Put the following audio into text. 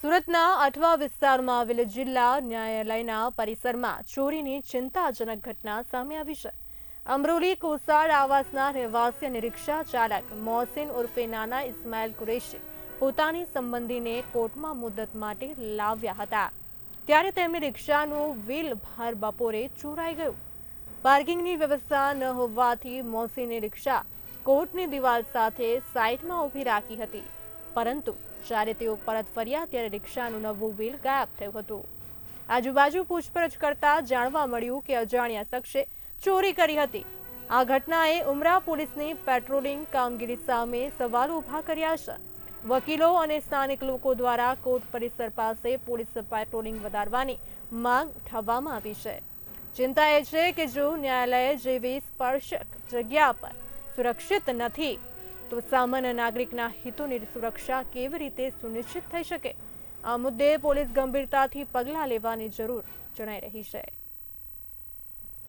સુરતના અઠવા વિસ્તારમાં આવેલ જિલ્લા ન્યાયાલયના પરિસરમાં ચોરીની ચિંતાજનક ઘટના સામે આવી છે. અમરોલી કોસાડ આવાસના રહેવાસી અને રિક્ષા ચાલક મોહસિન ઉર્ફે નાના ઇસ્માઇલ કુરેશી પોતાની સંબંધીને કોર્ટમાં મુદત માટે લાવ્યા હતા. ત્યારે તેમની રિક્ષાનું વ્હીલ ભાર બપોરે ચોરાઈ ગયું. પાર્કિંગની વ્યવસ્થા ન હોવાથી મોહસિને રિક્ષા કોર્ટની દિવાલ સાથે સાઈડમાં ઊભી રાખી હતી. પરંતુ જ્યારે તેઓ પરત ફર્યા ત્યારે રિક્ષાનું નવું વ્હીલ ગાયબ થયું હતું. આજુબાજુ પૂછપરછ કરતા જાણવા મળ્યું કે અજાણ્યા શખ્સે ચોરી કરી હતી. આ ઘટનાએ ઉમરા પોલીસની પેટ્રોલિંગ કામગીરી સામે સવાલો ઊભા કર્યા છે. વકીલો અને સ્થાનિક લોકો દ્વારા કોર્ટ પરિસર પાસે પોલીસ પેટ્રોલિંગ વધારવાની માંગ ઉઠાવવામાં આવી છે. ચિંતા એ છે કે જો ન્યાયાલય જેવી સ્પર્શક જગ્યા પર સુરક્ષિત નથી તો સામાન્ય નાગરિકના હિતોની સુરક્ષા કેવી રીતે સુનિશ્ચિત થઈ શકે? આ મુદ્દે પોલીસ ગંભીરતાથી પગલાં લેવાની જરૂર જણાઈ રહી છે.